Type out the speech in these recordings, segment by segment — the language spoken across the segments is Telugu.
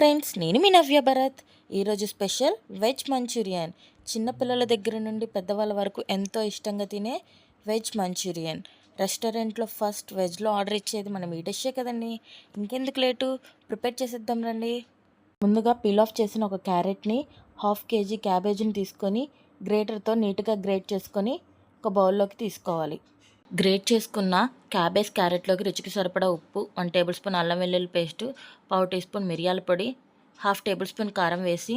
ఫ్రెండ్స్ నేను మీ నవ్య భరత్. ఈరోజు స్పెషల్ వెజ్ మంచూరియన్. చిన్నపిల్లల దగ్గర నుండి పెద్దవాళ్ళ వరకు ఎంతో ఇష్టంగా తినే వెజ్ మంచూరియన్. రెస్టారెంట్లో ఫస్ట్ వెజ్లో ఆర్డర్ ఇచ్చేది మనం ఈ డిషే కదండి. ఇంకెందుకు లేటు? ప్రిపేర్ చేసేద్దాం రండి. ముందుగా పీల్ ఆఫ్ చేసిన ఒక క్యారెట్ని హాఫ్ కేజీ క్యాబేజీని తీసుకొని గ్రేటర్తో నీట్గా గ్రేట్ చేసుకొని ఒక బౌల్లోకి తీసుకోవాలి. గ్రేట్ చేసుకున్న క్యాబేజ్ క్యారెట్లోకి రుచికి సరిపడా ఉప్పు వన్ టేబుల్ స్పూన్ అల్లం వెల్లుల్లి పేస్టు పావు టీ స్పూన్ మిరియాల పొడి హాఫ్ టేబుల్ స్పూన్ కారం వేసి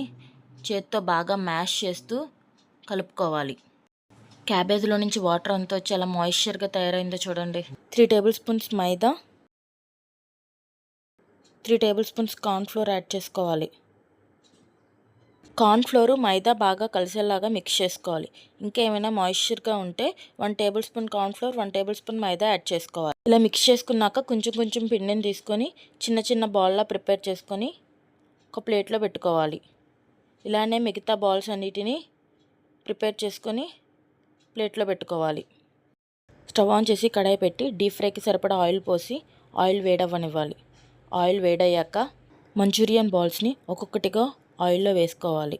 చేత్తో బాగా మ్యాష్ చేస్తూ కలుపుకోవాలి. క్యాబేజ్లో నుంచి వాటర్ అంతా వచ్చి అలా మాయిశ్చర్గా తయారైందో చూడండి. Three tablespoons maida three tablespoons cornflour add చేసుకోవాలి. కార్న్ఫ్లోర్ మైదా బాగా కలిసేలాగా మిక్స్ చేసుకోవాలి. ఇంకా ఏమైనా మాయిశ్చర్గా ఉంటే one tablespoon cornflour one tablespoon maida add చేసుకోవాలి. ఇలా మిక్స్ చేసుకున్నాక కొంచెం కొంచెం పిండిని తీసుకొని చిన్న చిన్న బాల్లా ప్రిపేర్ చేసుకొని ఒక ప్లేట్లో పెట్టుకోవాలి. ఇలానే మిగతా బాల్స్ అన్నిటిని ప్రిపేర్ చేసుకొని ప్లేట్లో పెట్టుకోవాలి. స్టవ్ ఆన్ చేసి కడాయి పెట్టి డీప్ ఫ్రైకి సరిపడా ఆయిల్ పోసి ఆయిల్ వేడవ్వనివ్వాలి. ఆయిల్ వేడయ్యాక మంచూరియన్ బాల్స్ని ఒక్కొక్కటిగా ఆయిల్లో వేసుకోవాలి.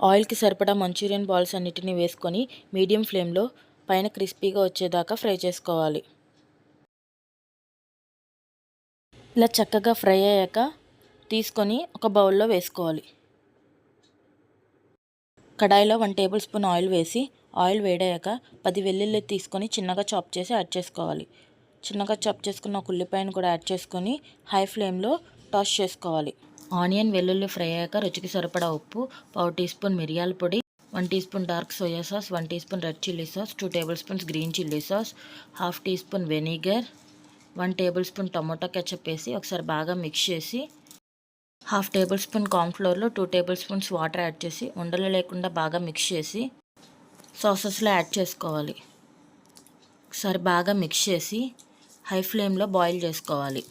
ఆయిల్కి సరిపడా మంచూరియన్ బాల్స్ అన్నిటిని వేసుకొని మీడియం ఫ్లేమ్లో పైన క్రిస్పీగా వచ్చేదాకా ఫ్రై చేసుకోవాలి. ఇలా చక్కగా ఫ్రై అయ్యాక తీసుకొని ఒక బౌల్లో వేసుకోవాలి. కడాయిలో వన్ టేబుల్ స్పూన్ ఆయిల్ వేసి ఆయిల్ వేడయ్యాక పది వెల్లుల్లి తీసుకొని చిన్నగా చాప్ చేసి యాడ్ చేసుకోవాలి. చిన్నగా చాప్ చేసుకున్న ఒక ఉల్లిపాయను కూడా యాడ్ చేసుకొని హై ఫ్లేమ్లో టాస్ చేసుకోవాలి. ఆనియన్ వెల్లుల్లి ఫ్రై అయ్యాక రుచికి సరిపడా ఉప్పు పావు టీ స్పూన్ మిరియాల పొడి one teaspoon dark soya sauce one teaspoon red chilli sauce two tablespoons green chilli sauce half teaspoon vinegar one tablespoon tomato ketchup వేసి ఒకసారి బాగా మిక్స్ చేసి హాఫ్ టేబుల్ స్పూన్ కార్న్ఫ్లోర్లో two tablespoons water add చేసి ఉండలు లేకుండా బాగా మిక్స్ చేసి సాసెస్లో యాడ్ చేసుకోవాలి. ఒకసారి బాగా మిక్స్ చేసి హై ఫ్లేమ్లో బాయిల్ చేసుకోవాలి.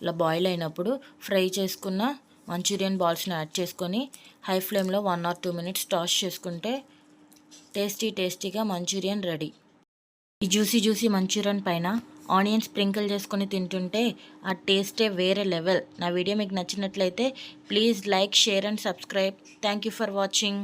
ఇలా బాయిల్ అయినప్పుడు ఫ్రై చేసుకున్న మంచూరియన్ బాల్స్ని యాడ్ చేసుకొని హై ఫ్లేమ్లో one or two minutes toss చేసుకుంటే టేస్టీ టేస్టీగా మంచూరియన్ రెడీ. ఈ జ్యూసీ జ్యూసీ మంచూరియన్ పైన ఆనియన్ స్ప్రింకిల్ చేసుకొని తింటుంటే ఆ టేస్టే వేరే లెవెల్. నా వీడియో మీకు నచ్చినట్లయితే please like share and subscribe. Thank you for watching.